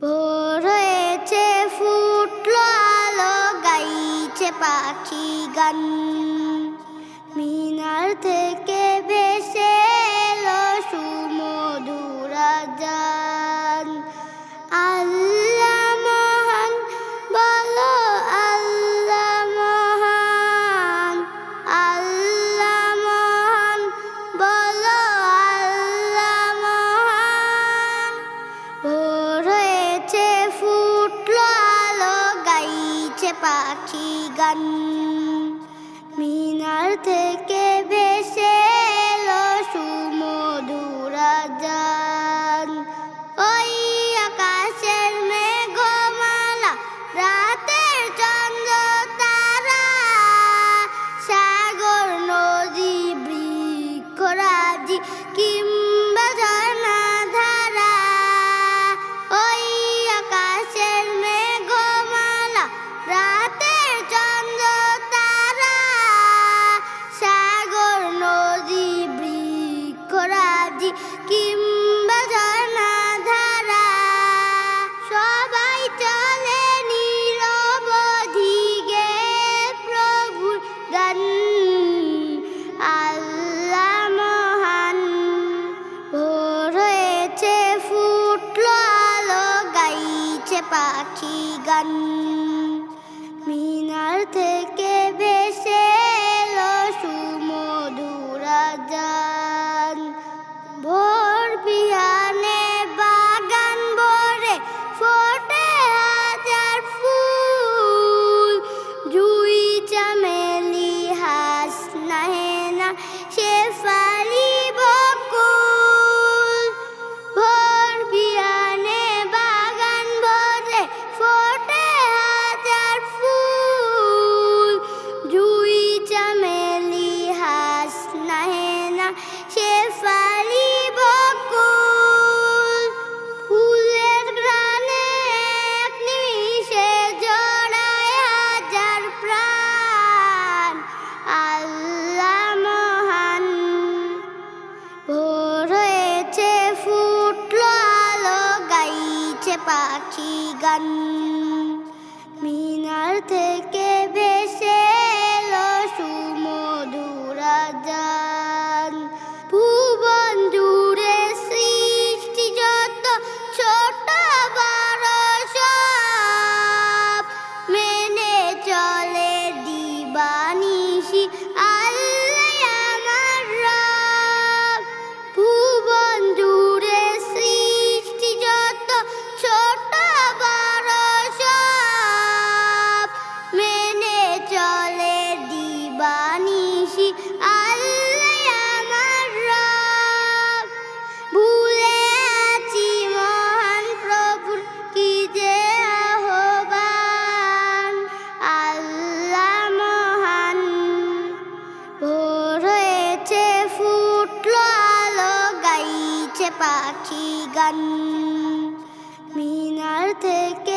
ভোর হয়েছে ফুটলো আলো গাইছে পাখি গান। പക്ഷികൾ পাখি গান। মিনার থেকে পাখি গান পাখি গান। মিনার থেকে